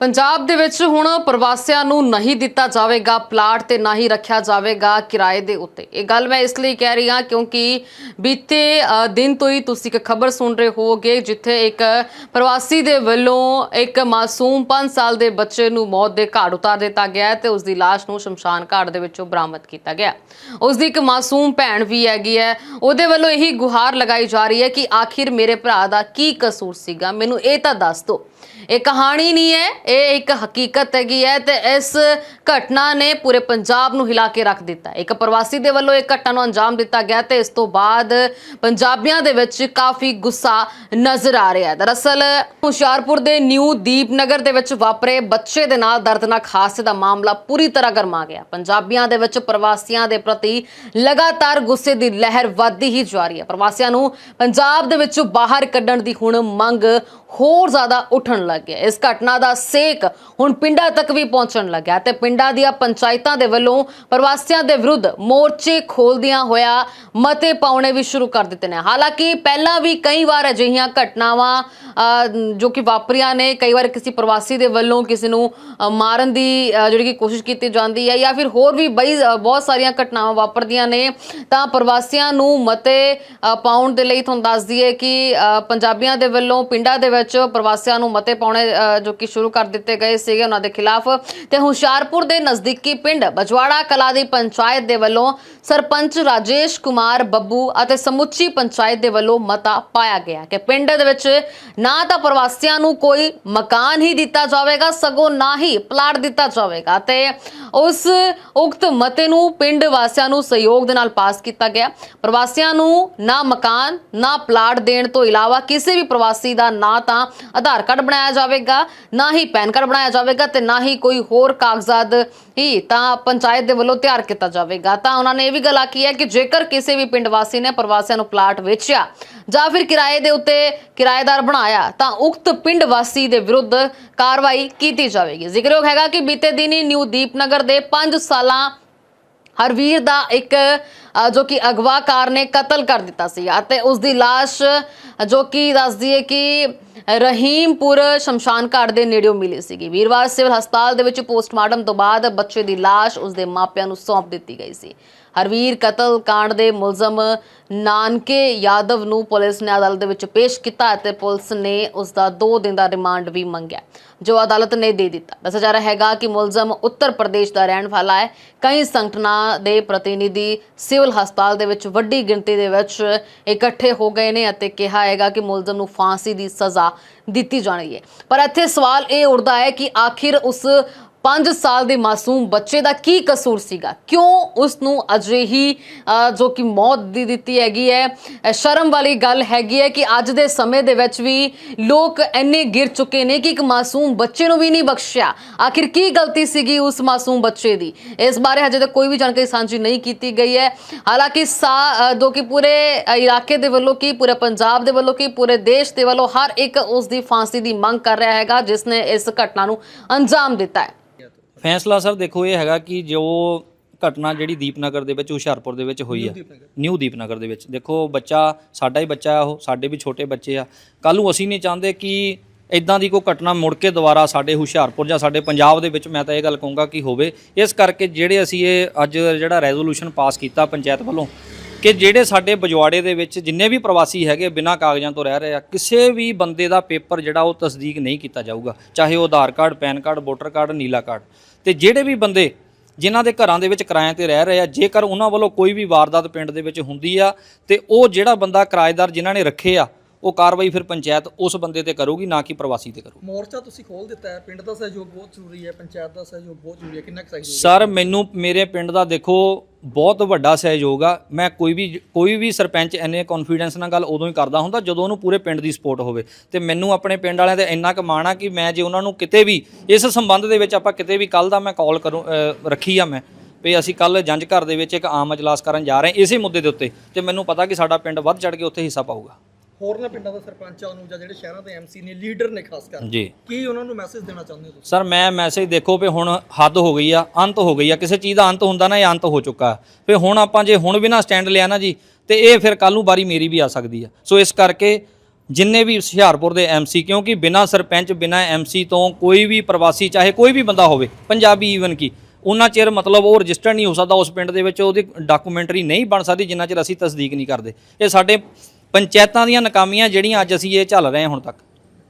ਪੰਜਾਬ ਦੇ ਵਿੱਚ ਹੁਣ ਪ੍ਰਵਾਸੀਆਂ ਨੂੰ ਨਹੀਂ ਦਿੱਤਾ ਜਾਵੇਗਾ ਪਲਾਟ ਤੇ ਨਾ ਹੀ ਰੱਖਿਆ ਜਾਵੇਗਾ ਕਿਰਾਏ ਦੇ ਉੱਤੇ। ਇਹ ਗੱਲ ਮੈਂ ਇਸ ਲਈ ਕਹਿ ਰਹੀ ਹਾਂ ਕਿਉਂਕਿ ਬੀਤੇ ਦਿਨ ਤੋਂ ਹੀ ਤੁਸੀਂ ਇੱਕ ਖਬਰ ਸੁਣ ਰਹੇ ਹੋਗੇ ਜਿੱਥੇ ਇੱਕ ਪ੍ਰਵਾਸੀ ਦੇ ਵੱਲੋਂ ਇੱਕ ਮਾਸੂਮ 5 ਸਾਲ ਦੇ ਬੱਚੇ ਨੂੰ ਮੌਤ ਦੇ ਘਾਟ ਉਤਾਰ ਦਿੱਤਾ ਗਿਆ ਹੈ ਤੇ ਉਸ ਦੀ ਲਾਸ਼ ਨੂੰ ਸ਼ਮਸ਼ਾਨ ਘਾਟ ਦੇ ਵਿੱਚੋਂ ਬਰਾਮਦ ਕੀਤਾ ਗਿਆ ਉਸ ਦੀ ਇੱਕ ਮਾਸੂਮ ਭੈਣ ਵੀ ਹੈਗੀ ਹੈ। ਉਹਦੇ ਵੱਲੋਂ ਇਹੀ ਗੁਹਾਰ ਲਗਾਈ ਜਾ ਰਹੀ ਹੈ ਕਿ ਆਖਿਰ ਮੇਰੇ ਭਰਾ ਦਾ ਕੀ ਕਸੂਰ ਸੀਗਾ? ਮੈਨੂੰ ਇਹ ਤਾਂ ਦੱਸ ਦਿਓ। ਇਹ ਕਹਾਣੀ ਨਹੀਂ ਹੈ ਇਹ ਇੱਕ ਹਕੀਕਤ ਹੈਗੀ ਹੈ ਤੇ ਇਸ ਘਟਨਾ ਨੇ ਪੂਰੇ ਪੰਜਾਬ ਨੂੰ ਹਿਲਾ ਕੇ ਰੱਖ ਦਿੱਤਾ ਇੱਕ ਪ੍ਰਵਾਸੀ ਦੇ ਵੱਲੋਂ ਇਹ ਘਟਨਾ ਨੂੰ ਅੰਜਾਮ ਦਿੱਤਾ ਗਿਆ ਤੇ ਇਸ ਤੋਂ ਬਾਅਦ ਪੰਜਾਬੀਆਂ ਦੇ ਵਿੱਚ ਕਾਫੀ ਗੁੱਸਾ ਨਜ਼ਰ ਆ ਰਿਹਾ ਹੈ। ਦਰਅਸਲ, ਹੁਸ਼ਿਆਰਪੁਰ ਦੇ ਨਿਊ ਦੀਪਨਗਰ ਦੇ ਵਿੱਚ ਵਾਪਰੇ ਬੱਚੇ ਦੇ ਨਾਲ ਦਰਦਨਾਕ ਹਾਦਸੇ ਦਾ ਮਾਮਲਾ ਪੂਰੀ ਤਰ੍ਹਾਂ ਗਰਮਾ ਗਿਆ। ਪੰਜਾਬੀਆਂ ਦੇ ਵਿੱਚ ਪ੍ਰਵਾਸੀਆਂ ਦੇ ਪ੍ਰਤੀ ਲਗਾਤਾਰ ਗੁੱਸੇ ਦੀ ਲਹਿਰ ਵੱਧਦੀ ਹੀ ਜਾ ਰਹੀ ਹੈ। ਪ੍ਰਵਾਸੀਆਂ ਨੂੰ ਪੰਜਾਬ ਦੇ ਵਿੱਚੋਂ ਬਾਹਰ ਕੱਢਣ ਦੀ ਹੁਣ ਮੰਗ ਹੋਰ ਜ਼ਿਆਦਾ ਉੱਠਣ ਲੱਗ ਗਿਆ। ਇਸ ਘਟਨਾ ਦਾ ਸੇਕ ਹੁਣ ਪਿੰਡਾਂ ਤੱਕ ਵੀ ਪਹੁੰਚਣ ਲੱਗਿਆ ਤੇ ਪਿੰਡਾਂ ਦੀਆਂ ਪੰਚਾਇਤਾਂ ਦੇ ਵੱਲੋਂ ਪ੍ਰਵਾਸੀਆਂ ਦੇ ਵਿਰੁੱਧ ਮੋਰਚੇ ਖੋਲਦਿਆਂ ਹੋਇਆ ਮਤੇ ਪਾਉਣੇ ਵੀ ਸ਼ੁਰੂ ਕਰ ਦਿੱਤੇ ਨੇ। ਹਾਲਾਂਕਿ ਪਹਿਲਾਂ ਵੀ ਕਈ ਵਾਰ ਅਜਿਹੀਆਂ ਘਟਨਾਵਾਂ ਜੋ ਕਿ ਵਾਪਰੀਆਂ ਨੇ, ਕਈ ਵਾਰ ਕਿਸੇ ਪ੍ਰਵਾਸੀ ਦੇ ਵੱਲੋਂ ਕਿਸੇ ਨੂੰ ਮਾਰਨ ਦੀ ਜਿਹੜੀ ਕਿ ਕੋਸ਼ਿਸ਼ ਕੀਤੀ ਜਾਂਦੀ ਹੈ ਜਾਂ ਫਿਰ ਹੋਰ ਵੀ ਬਈ ਬਹੁਤ ਸਾਰੀਆਂ ਘਟਨਾਵਾਂ ਵਾਪਰਦੀਆਂ ਨੇ, ਤਾਂ ਪ੍ਰਵਾਸੀਆਂ ਨੂੰ ਮਤੇ ਪਾਉਣ ਦੇ ਲਈ ਤੁਹਾਨੂੰ ਦੱਸ ਦਈਏ ਕਿ ਪੰਜਾਬੀਆਂ ਦੇ ਵੱਲੋਂ, ਪਿੰਡਾਂ ਦੇ ਵਿੱਚ ਪ੍ਰਵਾਸੀਆਂ ਨੂੰ ਮਤੇ ਪਾਉਣੇ ਅ, ਜੋ ਕਿ ਸ਼ੁਰੂ ਕਰ ਦਿੱਤੇ ਗਏ ਸੀਗੇ ਉਹਨਾਂ ਦੇ ਖਿਲਾਫ। ਤੇ ਹੁਸ਼ਿਆਰਪੁਰ ਦੇ ਨਜ਼ਦੀਕੀ ਪਿੰਡ ਬਜਵਾੜਾ ਕਲਾ ਦੀ ਪੰਚਾਇਤ ਦੇ ਵੱਲੋਂ ਸਰਪੰਚ ਰਾਜੇਸ਼ ਕੁਮਾਰ ਬੱਬੂ ਅਤੇ ਸਮੁੱਚੀ ਪੰਚਾਇਤ ਦੇ ਵੱਲੋਂ ਮਤਾ ਪਾਇਆ ਗਿਆ ਕਿ ਪਿੰਡ ਦੇ ਵਿੱਚ ਨਾ ਤਾਂ ਪ੍ਰਵਾਸੀਆਂ ਨੂੰ ਕੋਈ ਮਕਾਨ ਹੀ ਦਿੱਤਾ ਜਾਵੇਗਾ ਸਗੋਂ ਨਾ ਹੀ ਪਲਾਟ ਦਿੱਤਾ ਜਾਵੇਗਾ। ਤੇ ਉਸ ਉਕਤ ਮਤੇ ਨੂੰ ਪਿੰਡ ਵਾਸੀਆਂ ਨੂੰ ਸਹਿਯੋਗ ਦੇ ਨਾਲ ਪਾਸ ਕੀਤਾ ਗਿਆ। ਪ੍ਰਵਾਸੀਆਂ ਨੂੰ ਨਾ ਮਕਾਨ ਨਾ ਪਲਾਟ ਦੇਣ ਤੋਂ ਇਲਾਵਾ ਕਿਸੇ ਵੀ ਪ੍ਰਵਾਸੀ ਦਾ ਨਾ ਤਾਂ ਆਧਾਰ ਕਾਰਡ ਬਣਾਇਆ ਜਾਵੇਗਾ, ਨਾ ਹੀ ਪੈਨ ਕਾਰਡ ਬਣਾਇਆ ਜਾਵੇਗਾ ਤੇ ਨਾ ਹੀ ਕੋਈ ਹੋਰ ਕਾਗਜ਼ਾਤ ਹੀ ਤਾਂ ਪੰਚਾਇਤ ਦੇ ਵੱਲੋਂ ਤਿਆਰ ਕੀਤਾ ਜਾਵੇਗਾ। ਤਾਂ ਉਹਨਾਂ ਨੇ ਇਹ ਵੀ ਗੱਲ ਆਖੀ ਹੈ ਕਿ ਜੇਕਰ ਕਿਸੇ ਵੀ ਪਿੰਡ ਵਾਸੀ ਨੇ ਪ੍ਰਵਾਸੀਆਂ ਨੂੰ ਪਲਾਟ ਵੇਚਿਆ ਜਾਂ ਫਿਰ ਕਿਰਾਏ ਦੇ ਉੱਤੇ ਕਿਰਾਏਦਾਰ ਬਣਾਇਆ ਤਾਂ ਉਕਤ ਪਿੰਡ ਵਾਸੀ ਦੇ ਵਿਰੁੱਧ ਕਾਰਵਾਈ ਕੀਤੀ ਜਾਵੇਗੀ। ਜ਼ਿਕਰਯੋਗ ਹੈਗਾ ਕਿ ਬੀਤੇ ਦਿਨੀ ਨਿਊ ਦੀਪਨਗਰ ਦੇ 5 ਸਾਲਾਂ ਹਰਵੀਰ ਦਾ ਇੱਕ ਜੋ ਕਿ ਅਗਵਾਕਾਰ ਨੇ ਕਤਲ ਕਰ ਦਿੱਤਾ ਸੀ ਅਤੇ ਉਸ ਦੀ ਲਾਸ਼, ਜੋ ਕਿ ਦੱਸਦੀ ਹੈ ਕਿ ਰਹੀਮਪੁਰ ਸ਼ਮਸ਼ਾਨ ਘਾਟ ਦੇ ਨੇੜਿਓਂ ਮਿਲੀ ਸੀਗੀ। ਵੀਰਵਾਰ ਸਿਵਲ ਹਸਪਤਾਲ ਦੇ ਵਿੱਚ ਪੋਸਟਮਾਰਟਮ ਤੋਂ ਬਾਅਦ ਬੱਚੇ ਦੀ ਲਾਸ਼ ਉਸ ਦੇ ਮਾਪਿਆਂ ਨੂੰ ਸੌਂਪ ਦਿੱਤੀ ਗਈ ਸੀ। ਹਰਵੀਰ ਕਤਲ ਕਾਂਡ ਦੇ ਮੁਲਜ਼ਮ ਨਾਨਕੇ ਯਾਦਵ ਨੂੰ ਪੁਲਿਸ ਨੇ ਅਦਾਲਤ ਦੇ ਵਿੱਚ ਪੇਸ਼ ਕੀਤਾ ਅਤੇ ਪੁਲਿਸ ਨੇ ਉਸ ਦਾ 2 ਦਿਨ ਦਾ ਰਿਮਾਂਡ ਵੀ ਮੰਗਿਆ, ਜੋ ਅਦਾਲਤ ਨੇ ਦੇ ਦਿੱਤਾ। ਦੱਸਿਆ ਜਾ ਰਿਹਾ ਹੈਗਾ ਕਿ ਮੁਲਜ਼ਮ ਉੱਤਰ ਪ੍ਰਦੇਸ਼ ਦਾ ਰਹਿਣ ਵਾਲਾ ਹੈ। ਕਈ ਸੰਗਠਨਾਂ ਦੇ ਪ੍ਰਤੀਨਿਧੀ ਸਿਵਲ ਹਸਪਤਾਲ ਦੇ ਵਿੱਚ ਵੱਡੀ ਗਿਣਤੀ ਦੇ ਵਿੱਚ ਇਕੱਠੇ ਹੋ ਗਏ ਨੇ ਅਤੇ ਕਿਹਾ ਹੈਗਾ ਕਿ ਮੁਲਜ਼ਮ ਨੂੰ ਫਾਂਸੀ ਦੀ ਸਜ਼ਾ ਦਿੱਤੀ ਜਾਣੀ ਹੈ। ਪਰ ਇੱਥੇ ਸਵਾਲ ਇਹ ਉੱਠਦਾ ਹੈ ਕਿ ਆਖਿਰ ਉਸ 5 ਸਾਲ ਦੇ ਮਾਸੂਮ ਬੱਚੇ ਦਾ ਕੀ ਕਸੂਰ ਸੀਗਾ? ਕਿਉਂ ਉਸ ਨੂੰ ਅਜਿਹੀ ਅ, ਜੋ ਕਿ ਮੌਤ ਦੀ ਦਿੱਤੀ ਹੈਗੀ ਹੈ ਸ਼ਰਮ ਵਾਲੀ ਗੱਲ ਹੈਗੀ ਹੈ ਕਿ ਅੱਜ ਦੇ ਸਮੇਂ ਦੇ ਵਿੱਚ ਵੀ ਲੋਕ ਇੰਨੇ ਗਿਰ ਚੁੱਕੇ ਨੇ ਕਿ ਇੱਕ ਮਾਸੂਮ ਬੱਚੇ ਨੂੰ ਵੀ ਨਹੀਂ ਬਖਸ਼ਿਆ। ਆਖਿਰ ਕੀ ਗਲਤੀ ਸੀਗੀ ਉਸ ਮਾਸੂਮ ਬੱਚੇ ਦੀ? ਇਸ ਬਾਰੇ ਹਜੇ ਤੱਕ ਕੋਈ ਵੀ ਜਾਣਕਾਰੀ ਸਾਂਝੀ ਨਹੀਂ ਕੀਤੀ ਗਈ ਹੈ। ਹਾਲਾਂਕਿ ਸਾ ਜੋ ਕਿ ਪੂਰੇ ਇਲਾਕੇ ਦੇ ਵੱਲੋਂ ਕੀ ਪੂਰੇ ਪੰਜਾਬ ਦੇ ਵੱਲੋਂ ਕੀ ਪੂਰੇ ਦੇਸ਼ ਦੇ ਵੱਲੋਂ ਹਰ ਇੱਕ ਉਸ ਦੀ ਫਾਂਸੀ ਦੀ ਮੰਗ ਕਰ ਰਿਹਾ ਹੈਗਾ ਜਿਸ ਨੇ ਇਸ ਘਟਨਾ ਨੂੰ ਅੰਜਾਮ ਦਿੱਤਾ ਹੈ। ਫੈਸਲਾ ਸਰ ਦੇਖੋ ਇਹ ਹੈਗਾ ਕਿ ਜੋ ਘਟਨਾ ਜਿਹੜੀ ਦੀਪਨਗਰ ਦੇ ਵਿੱਚ ਹੁਸ਼ਿਆਰਪੁਰ ਦੇ ਵਿੱਚ ਹੋਈ ਆ। ਨਿਊ ਦੀਪਨਗਰ। ਦੇ ਵਿੱਚ। ਦੇਖੋ ਬੱਚਾ ਸਾਡਾ ਹੀ ਬੱਚਾ ਆ ਉਹ ਸਾਡੇ ਵੀ ਛੋਟੇ ਬੱਚੇ ਆ। ਕੱਲ ਨੂੰ ਅਸੀਂ ਨਹੀਂ ਚਾਹੁੰਦੇ ਕਿ ਇਦਾਂ ਦੀ ਕੋਈ ਘਟਨਾ ਮੁੜ ਕੇ ਦੁਬਾਰਾ ਸਾਡੇ ਹੁਸ਼ਿਆਰਪੁਰ ਜਾਂ ਸਾਡੇ ਪੰਜਾਬ ਦੇ ਵਿੱਚ ਮੈਂ ਤਾਂ ਇਹ ਗੱਲ ਕਹੂੰਗਾ ਕਿ ਹੋਵੇ। ਇਸ ਕਰਕੇ ਜਿਹੜੇ ਅਸੀਂ ਇਹ ਅੱਜ ਜਿਹੜਾ ਰੈਜ਼ੋਲੂਸ਼ਨ ਪਾਸ ਕੀਤਾ ਪੰਚਾਇਤ ਵੱਲੋਂ ਕਿ ਜਿਹੜੇ ਸਾਡੇ ਬਜਵਾੜੇ ਦੇ ਵਿੱਚ ਜਿੰਨੇ ਵੀ ਪ੍ਰਵਾਸੀ ਹੈਗੇ ਬਿਨਾਂ ਕਾਗਜ਼ਾਂ ਤੋਂ ਰਹਿ ਰਹੇ ਆ, ਕਿਸੇ ਵੀ ਬੰਦੇ ਦਾ ਪੇਪਰ ਜਿਹੜਾ ਉਹ ਤਸਦੀਕ ਨਹੀਂ ਕੀਤਾ ਜਾਊਗਾ, ਚਾਹੇ ਉਹ Aadhaar card, PAN card, voter card, ਨੀਲਾ ਕਾਰਡ। ਤੇ ਜਿਹੜੇ ਵੀ ਬੰਦੇ ਜਿਨ੍ਹਾਂ ਦੇ ਘਰਾਂ ਦੇ ਵਿੱਚ ਕਿਰਾਏ ਤੇ ਰਹਿ ਰਹੇ ਆ, ਜੇਕਰ ਉਹਨਾਂ ਵੱਲੋਂ ਕੋਈ ਵੀ ਵਾਰਦਾਤ ਪਿੰਡ ਦੇ ਵਿੱਚ ਹੁੰਦੀ ਆ, ਤੇ ਉਹ ਜਿਹੜਾ ਬੰਦਾ ਕਿਰਾਏਦਾਰ ਜਿਨ੍ਹਾਂ ਨੇ ਰੱਖੇ ਆ ਉਹ ਕਾਰਵਾਈ ਫਿਰ ਪੰਚਾਇਤ ਉਸ ਬੰਦੇ ਤੇ ਕਰੂਗੀ ਨਾ ਕਿ ਪ੍ਰਵਾਸੀ ਤੇ ਕਰੂਗੀ। ਮੋਰਚਾ ਤੁਸੀਂ ਖੋਲ ਦਿੱਤਾ ਹੈ ਪਿੰਡ ਦਾ ਸਹਿਯੋਗ ਬਹੁਤ ਜ਼ਰੂਰੀ ਹੈ ਪੰਚਾਇਤ ਦਾ ਸਹਿਯੋਗ ਬਹੁਤ ਜ਼ਰੂਰੀ ਹੈ ਕਿੰਨਾ ਕੁ ਸਹਿਯੋਗ ਸਰ ਮੈਨੂੰ ਮੇਰੇ ਪਿੰਡ ਦਾ ਦੇਖੋ ਬਹੁਤ ਵੱਡਾ ਸਹਿਯੋਗ ਆ। ਮੈਂ ਕੋਈ ਵੀ ਕੋਈ ਵੀ ਸਰਪੰਚ ਐਨੇ ਕੌਨਫੀਡੈਂਸ ਨਾਲ ਗੱਲ ਉਦੋਂ ਹੀ ਕਰਦਾ ਹੁੰਦਾ ਜਦੋਂ ਉਹਨੂੰ ਪੂਰੇ ਪਿੰਡ ਦੀ ਸਪੋਰਟ ਹੋਵੇ। ਤੇ ਮੈਨੂੰ ਆਪਣੇ ਪਿੰਡ ਵਾਲਿਆਂ ਤੇ ਇੰਨਾ ਕੁ ਮਾਣ ਆ ਕਿ ਮੈਂ ਜੇ ਉਹਨਾਂ ਨੂੰ ਕਿਤੇ ਵੀ ਇਸ ਸੰਬੰਧ ਦੇ ਵਿੱਚ ਆਪਾਂ ਕਿਤੇ ਵੀ ਕੱਲ ਦਾ ਮੈਂ ਕਾਲ ਕਰੂੰ ਰੱਖੀ ਆ ਮੈਂ ਵੀ ਅਸੀਂ ਕੱਲ ਜੰਜ ਘਰ ਦੇ ਵਿੱਚ ਇੱਕ ਆਮ ਅਜਲਾਸ ਕਰਨ ਜਾ ਰਹੇ ਹਾਂ ਇਸੇ ਮੁੱਦੇ ਦੇ ਉੱਤੇ। ਤੇ ਮੈਨੂੰ ਪਤਾ ਕਿ ਸਾਡਾ ਪਿੰਡ ਵੱਧ ਚੜ ਕੇ ਉੱਥੇ ਹਿੱਸਾ ਪਾਊਗਾ। ਹੋਰਨਾਂ ਪਿੰਡਾਂ ਦੇ ਸਰਪੰਚਾਂ ਨੂੰ ਜਾਂ ਜਿਹੜੇ ਸ਼ਹਿਰਾਂ ਦੇ ਐਮਸੀ ਨੇ ਲੀਡਰ ਨੇ ਖਾਸ ਕਰ ਜੀ। ਕੀ ਉਹਨਾਂ ਨੂੰ ਮੈਸੇਜ ਦੇਣਾ ਚਾਹੁੰਦੇ ਹੋ ਸਰ ਮੈਂ ਮੈਸੇਜ ਦੇਖੋ ਵੀ ਹੁਣ ਹੱਦ ਹੋ ਗਈ ਆ ਅੰਤ ਹੋ ਗਈ ਆ। ਕਿਸੇ ਚੀਜ਼ ਦਾ ਅੰਤ ਹੁੰਦਾ ਨਾ ਜਾਂ ਅੰਤ ਹੋ ਚੁੱਕਾ। ਵੀ ਹੁਣ ਆਪਾਂ ਜੇ ਹੁਣ ਵੀ ਨਾ ਸਟੈਂਡ ਲਿਆ ਨਾ ਜੀ ਤੇ ਇਹ ਫਿਰ ਕੱਲ ਨੂੰ ਬਾਰੀ ਮੇਰੀ ਵੀ ਆ ਸਕਦੀ ਆ। ਸੋ ਇਸ ਕਰਕੇ ਜਿੰਨੇ ਵੀ ਹੁਸ਼ਿਆਰਪੁਰ ਦੇ ਐਮਸੀ ਕਿਉਂਕਿ ਬਿਨਾ ਸਰਪੰਚ ਬਿਨਾ ਐਮਸੀ ਤੋਂ ਕੋਈ ਵੀ ਪ੍ਰਵਾਸੀ ਚਾਹੇ ਕੋਈ ਵੀ ਬੰਦਾ ਹੋਵੇ ਪੰਜਾਬੀ ਈਵਨ ਕੀ ਉਹਨਾਂ ਚਿਰ ਮਤਲਬ ਉਹ ਰਜਿਸਟਰ ਨਹੀਂ ਹੋ ਸਕਦਾ ਉਸ ਪਿੰਡ ਦੇ ਵਿੱਚ ਉਹਦੀ ਡਾਕੂਮੈਂਟਰੀ ਨਹੀਂ ਬਣ ਸਕਦੀ ਜਿੰਨਾ ਚਿਰ ਅਸੀਂ ਤਸਦੀਕ ਨਹੀਂ ਕਰਦੇ। ਇਹ ਸਾਡੇ ਪੰਚਾਇਤਾਂ ਦੀਆਂ ਨਕਾਮੀਆਂ ਜਿਹੜੀਆਂ ਅੱਜ ਅਸੀਂ ਇਹ ਚੱਲ ਰਹੇ ਹਾਂ ਹੁਣ ਤੱਕ।